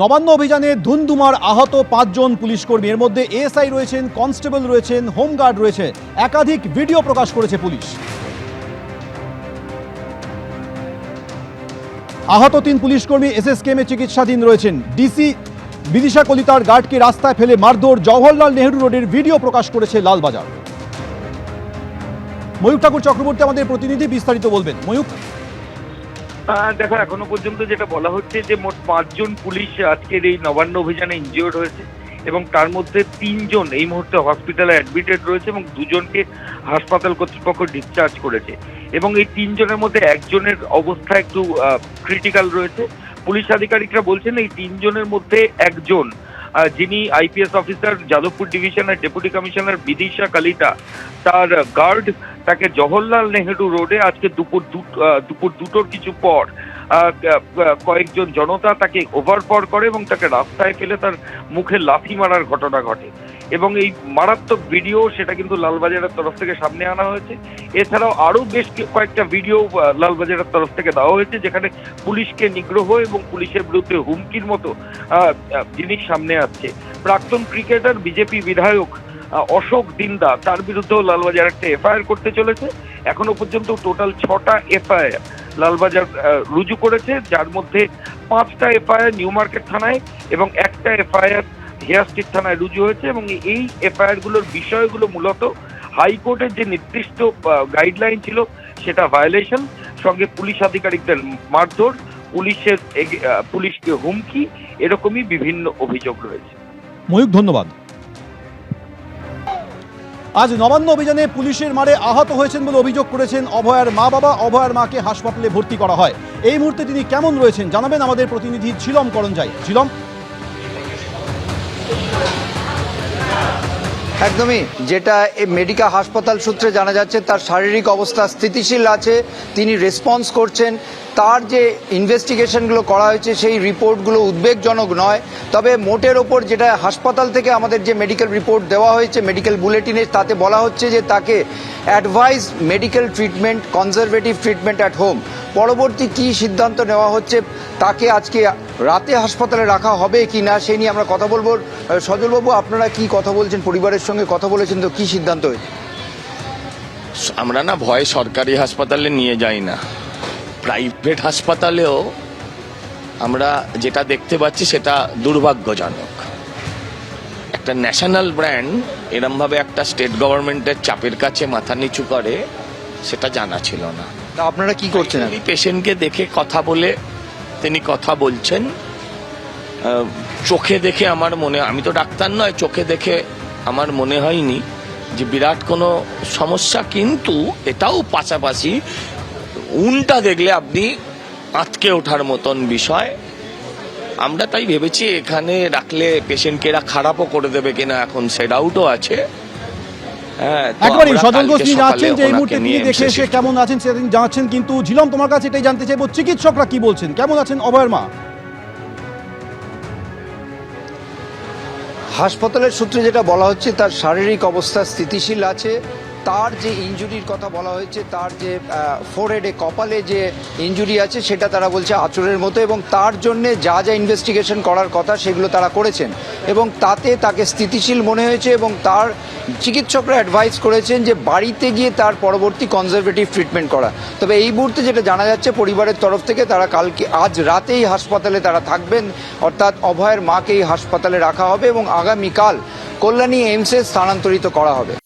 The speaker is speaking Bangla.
নবান্ন অভিযানে ধুন্ধুমার আহত পাঁচজন পুলিশ কর্মী এর মধ্যে এএসআই রয়েছেন কনস্টেবল রয়েছেন হোমগার্ড রয়েছে। একাধিক ভিডিও প্রকাশ করেছে পুলিশ। আহত তিন পুলিশ কর্মী এসএসকেএমে চিকিৎসাধীন রয়েছেন। ডিসি বিদিশা কলিতার গার্ডকে রাস্তায় ফেলে মারধর জওহরলাল নেহরু রোডের ভিডিও প্রকাশ করেছে লালবাজার। ময়ূক ঠাকুর চক্রবর্তী আমাদের প্রতিনিধি বিস্তারিত বলবেন। ময়ূক আহ, দেখো, এখনও পর্যন্ত যেটা বলা হচ্ছে যে মোট পাঁচজন পুলিশ আজকের এই নবান্ন অভিযানে ইনজিওর্ড হয়েছে এবং তার মধ্যে তিনজন এই মুহূর্তে হসপিটালে অ্যাডমিটেড রয়েছে এবং দুজনকে হাসপাতাল কর্তৃপক্ষ ডিসচার্জ করেছে। এবং এই তিনজনের মধ্যে একজনের অবস্থা একটু ক্রিটিক্যাল রয়েছে। পুলিশ আধিকারিকরা বলছেন এই তিনজনের মধ্যে একজন যিনি আইপিএস অফিসার যাদবপুর ডিভিশনের ডেপুটি কমিশনার বিদিশা কালিতা, তার গার্ড তাকে জওহরলাল নেহেরু রোডে আজকে দুপুর দুপুর দুটোর কিছু পর কয়েকজন জনতা তাকে ওভারপর করে এবং তাকে রাস্তায় ফেলে তার মুখে লাথি মারার ঘটনা ঘটে। এবং এই মারাত্মক ভিডিও সেটা কিন্তু লালবাজারের তরফ থেকে সামনে আনা হয়েছে। এছাড়াও আরও বেশ কয়েকটা ভিডিও লালবাজারের তরফ থেকে দেওয়া হয়েছে, যেখানে পুলিশকে নিগ্রহ এবং পুলিশের বিরুদ্ধে হুমকির মতো জিনিস সামনে আসছে। প্রাক্তন ক্রিকেটার, বিজেপি বিধায়ক অশোক দিন্দা, তার বিরুদ্ধেও লালবাজার একটা এফআইআর করতে চলেছে। এখনও পর্যন্ত টোটাল ছটা এফআইআর লালবাজার রুজু করেছে, যার মধ্যে পাঁচটা এফআইআর নিউ মার্কেট থানায় এবং একটা এফআইআর হেয়ার স্ট্রিট থানায় রুজু হয়েছে এবং এই এফআইআরগুলোর বিষয়গুলো মূলত হাইকোর্টের যে নির্দিষ্ট গাইডলাইন ছিল সেটা ভায়োলেশন সঙ্গে পুলিশ আধিকারিকদের মারধর, পুলিশের পুলিশকে হুমকি, এরকমই বিভিন্ন অভিযোগ রয়েছে। ময়ূক ধন্যবাদ। আজ নবান্ন অভিযানে পুলিশের মারে আহত হয়েছেন বলে অভিযোগ করেছেন অভয়ার মা বাবা অভয়ার মাকে হাসপাতালে ভর্তি করা হয়। এই মুহূর্তে তিনি কেমন রয়েছেন জানাবেন আমাদের প্রতিনিধি ঝিলম করঞ্জাই। ঝিলম একদমই। যেটা মেডিকা হাসপাতাল সূত্রে জানা যাচ্ছে, তার শারীরিক অবস্থা স্থিতিশীল আছে, তিনি রেসপন্স করছেন। তার যে ইনভেস্টিগেশনগুলো করা হয়েছে, সেই রিপোর্টগুলো উদ্বেগজনক নয়। তবে মোটের ওপর যেটা হাসপাতাল থেকে আমাদের যে মেডিকেল রিপোর্ট দেওয়া হয়েছে মেডিকেল বুলেটিনে তাতে বলা হচ্ছে যে তাকে advice medical treatment conservative treatment at home পরবর্তী কি সিদ্ধান্ত নেওয়া হচ্ছে, তাকে আজকে রাতে হাসপাতালে রাখা হবে কি না, সে নিয়ে আমরা কথা বলব। সজলবাবু, আপনারা কি কথা বলছেন? পরিবারের সঙ্গে কথা বলেছেন তো, কি সিদ্ধান্ত হয়েছে? আমরা না ভয়ে সরকারি হাসপাতালে নিয়ে যাই না। প্রাইভেট হাসপাতালেও আমরা যেটা দেখতে পাচ্ছি, সেটা দুর্ভাগ্যজনক। একটা ন্যাশনাল ব্র্যান্ড, এরমভাবে একটা স্টেট গভর্নমেন্টের চাপের কাছে মাথা নিচু করে সেটা জানা ছিল না। তা আপনারা কি করছেন তিনি পেশেন্টকে দেখে কথা বলে তিনি কথা বলছেন। চোখে দেখে আমার মনে আমি তো ডাক্তার নয় চোখে দেখে আমার মনে হয়নি যে বিরাট কোনো সমস্যা কিন্তু এটাও পাশাপাশি উনটা দেখলে আপনি আঁতকে ওঠার মতন বিষয়। আমরা তাই ভেবেছি এখানে রাখলে পেশেন্টকে এরা খারাপও করে দেবে কিনা এখন সে ডাউটও আছে। একবারই ঘোষ তিনি জানাচ্ছেন যে এই মুহূর্তে তিনি দেখে এসে কেমন আছেন সেদিন জানাচ্ছেন কিন্তু ঝিলম তোমার কাছে এটাই জানতে চাইব চিকিৎসকরা কি বলছেন? কেমন আছেন অভয়ের মা? হাসপাতালের সূত্রে যেটা বলা হচ্ছে তার শারীরিক অবস্থা স্থিতিশীল আছে। তার যে ইনজুরির কথা বলা হয়েছে, তার যে ফোরহেডে কপালে যে ইঞ্জুরি আছে, সেটা তারা বলছে আচরের মতো এবং তার জন্য যা যা ইনভেস্টিগেশন করার কথা সেগুলো তারা করেছেন। এবং তাতে তাকে স্থিতিশীল মনে হয়েছে এবং তার চিকিৎসকরা অ্যাডভাইস করেছেন যে বাড়িতে গিয়ে তার পরবর্তী কনজারভেটিভ ট্রিটমেন্ট করা। তবে এই মুহূর্তে যেটা জানা যাচ্ছে, পরিবারের তরফ থেকে তারা কালকে, আজ রাতেই হাসপাতালে তারা থাকবেন। অর্থাৎ অভয়ের মাকে এই হাসপাতালে রাখা হবে এবং আগামীকাল কল্যাণী এইমসে স্থানান্তরিত করা হবে।